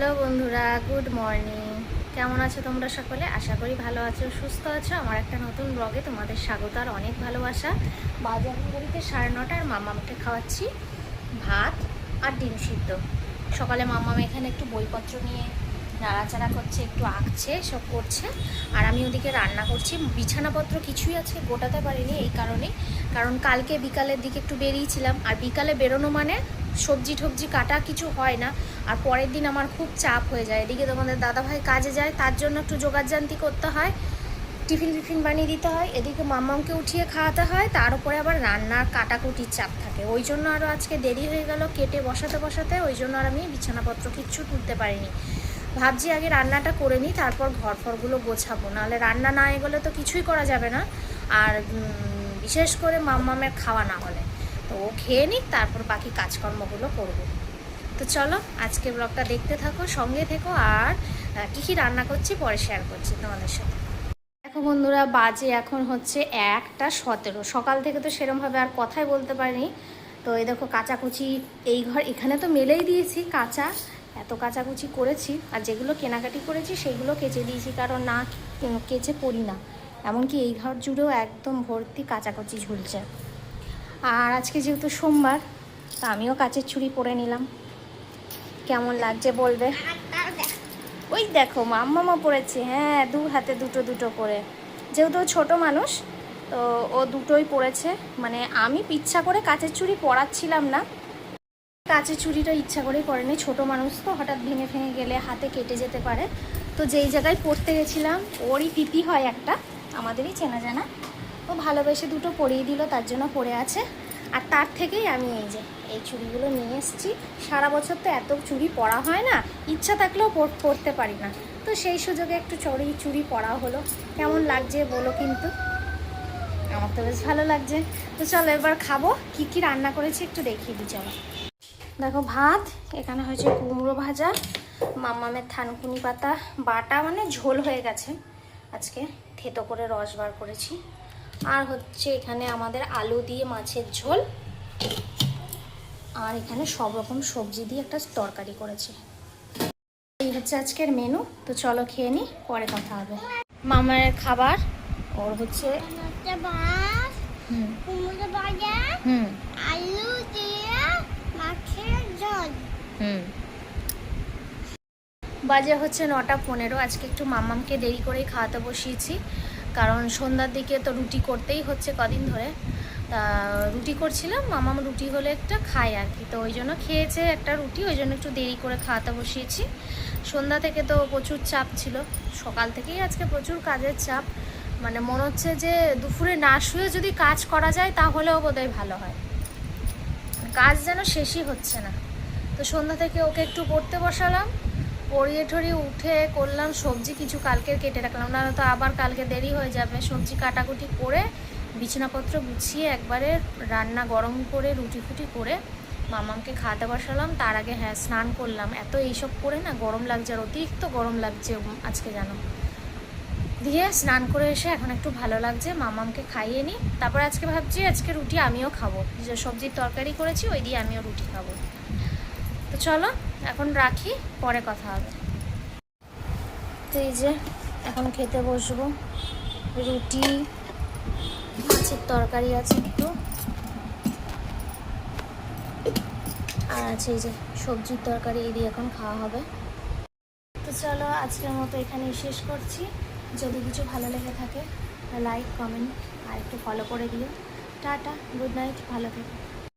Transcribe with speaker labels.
Speaker 1: Hello বন্ধুরা, good morning. কেমন আছো তোমরা সকলে? আশা করি ভালো আছো, সুস্থ আছো। আমার একটা নতুন ব্লগে তোমাদের স্বাগত আর অনেক ভালোবাসা। বাজার গড়িতে সাড়ে নটার মামামকে খাওয়াচ্ছি ভাত আর ডিম সিদ্ধ। সকালে মামাম এখানে একটু বইপত্র নিয়ে নাড়াচাড়া করছে, একটু আঁকছে, সব করছে। আর আমি ওদিকে রান্না করছি। বিছানাপত্র কিছুই আছে গোটাতে পারিনি এই কারণে। কারণ কালকে বিকালের দিকে একটু বেরিয়েছিলাম। আর বিকালে বেরোনো মানে সবজি টবজি কাটা কিছু হয় না, আর পরের দিন আমার খুব চাপ হয়ে যায়। এদিকে তোমাদের দাদাভাই কাজে যায়, তার জন্য একটু যোগাযান্তি করতে হয়, টিফিন টিফিন বানিয়ে দিতে হয়, এদিকে মাম্মামকে উঠিয়ে খাওয়াতে হয়, তার উপরে আবার রান্নার কাটাকুটির চাপ থাকে। ওই জন্য আরও আজকে দেরি হয়ে গেল কেটে বসাতে বসাতে, ওই জন্য আর আমি বিছানাপত্র কিচ্ছু তুলতে পারিনি। ভাবছি আগে রান্নাটা করে নিই, তারপর ঘর ফরগুলো গোছাবো। নাহলে রান্না না এগোলে তো কিছুই করা যাবে না। আর বিশেষ করে মাম্মামের খাওয়া না হলে। তো ও খেয়ে নিক, তারপর বাকি কাজকর্মগুলো করব। তো চলো আজকে ব্লগটা দেখতে থাকো, সঙ্গে থেকো, আর কী কী রান্না করছি পরে শেয়ার করছি তোমাদের সাথে। দেখো বন্ধুরা, বাজে এখন হচ্ছে একটা সতেরো। সকাল থেকে তো সেরমভাবে আর কথাই বলতে পারিনি। তো এই দেখো কাচাকুচি, এই ঘর এখানে তো মেলেই দিয়েছি কাঁচা। এত কাচাকুচি করেছি, আর যেগুলো কেনাকাটি করেছি সেগুলো কেচে দিয়েছি, কারণ না কেচে পড়ি না। এমনকি এই ঘর জুড়েও একদম ভর্তি কাচাকুচি ঝুলছে। আর আজকে যেহেতু সোমবার, তা আমিও কাচের ছুরি পরে নিলাম। কেমন লাগছে বলবে? ওই দেখো, মাম্মামা পড়েছে হ্যাঁ দু হাতে দুটো দুটো করে। যেহেতু ছোট মানুষ, তো ও দুটোই পড়েছে মানে আমি ইচ্ছা করে কাচের চুড়ি পরাচ্ছিলাম না। কাচের চুড়িটা ইচ্ছা করেই পরেনি। ছোট মানুষ তো, হঠাৎ ভেঙে ভেঙে গেলে হাতে কেটে যেতে পারে। তো যেই জায়গায় পড়তে গেছিলাম, ওরই পিপি হয় একটা। আমাদেরই চেনা জানা। ও ভালোবেসে দুটো পরিয়ে দিল, তার জন্য পড়ে আছে। আর তার থেকেই আমি এই যে, এই চুড়িগুলো নিয়ে এসেছি। সারা বছর তো এত চুড়ি পরা হয় না, ইচ্ছা থাকলেও পর- পরতে পারি না। তো সেই সুযোগে একটু চড়ি, চুড়ি পরা হলো। কেমন লাগছে বলো কিন্তু? আমার তো বেশ ভালো লাগছে। তো চলো এবার খাব। কি কি রান্না করেছি একটু দেখিয়ে দিই, চলো। দেখো ভাত, এখানে হয়েছে কুমড়ো ভাজা, মামামের থানকুনি পাতা, বাটা মানে ঝোল হয়ে গেছে। আজকে থেতো করে রস বার করেছি। আর হচ্ছে এখানে আমাদের আলু দিয়ে মাছের ঝোল। আর এখানে সব রকম সবজি দিয়ে একটা তরকারি করেছি। এই হচ্ছে আজকের মেনু তো চলো খেয়ে নিই পরে কথা হবে। মামার খাবার ওর হচ্ছে
Speaker 2: আলু দিয়ে মাছের ঝোল।
Speaker 1: হুম। বাজে হচ্ছে নটা পনেরো আজকে একটু মাম্মামকে দেরি করেই খাওয়াতে বসিয়েছি। কারণ সন্ধ্যার দিকে তো রুটি করতেই হচ্ছে কদিন ধরে। তা রুটি করছিলাম, মামাম রুটি হলে একটা খায় আর কি। তো ওই জন্য খেয়েছে একটা রুটি, ওই জন্য একটু দেরি করে খাওয়াতে বসিয়েছি। সন্ধ্যা থেকে তো প্রচুর চাপ ছিল। সকাল থেকেই আজকে প্রচুর কাজের চাপ। মানে মনে হচ্ছে যে দুপুরে না শুয়ে যদি কাজ করা যায় তাহলেও বোধহয় ভালো হয়। কাজ যেন শেষই হচ্ছে না। তো সন্ধ্যা থেকে ওকে একটু পড়তে বসালাম। পড়িয়ে ঠড়িয়ে উঠে করলাম, সবজি কিছু কালকের কেটে রাখলাম। না তো আবার কালকে দেরি হয়ে যাবে। সবজি কাটাকুটি করে বিছানাপত্র গুছিয়ে একবারে রান্না গরম করে রুটি ফুটি করে মামামকে খাওয়াতে বসালাম। তার আগে হ্যাঁ স্নান করলাম। এত এইসব করে না গরম লাগছে আর অতিরিক্ত গরম লাগছে আজকে জানো। দিয়ে স্নান করে এসে এখন একটু ভালো লাগছে। মামামকে খাইয়ে নিই। তারপর আজকে ভাবছি আজকে রুটি আমিও খাব। যে সবজির তরকারি করেছি, ওই দিয়ে আমিও রুটি খাব। তো চলো, এখন রাখি, পরে কথা হবে। তো এই যে, এখন খেতে বসবো। রুটি, মাছের তরকারি আছে একটু। আর আছে এই যে, সবজির তরকারি, এই দিয়ে এখন খাওয়া হবে। তো চলো, আজকের মতো এখানেই শেষ করছি। যদি কিছু ভালো লেগে থাকে, লাইক, কমেন্ট, আর একটু ফলো করে দিও। টাটা গুড নাইট ভালো থেকো।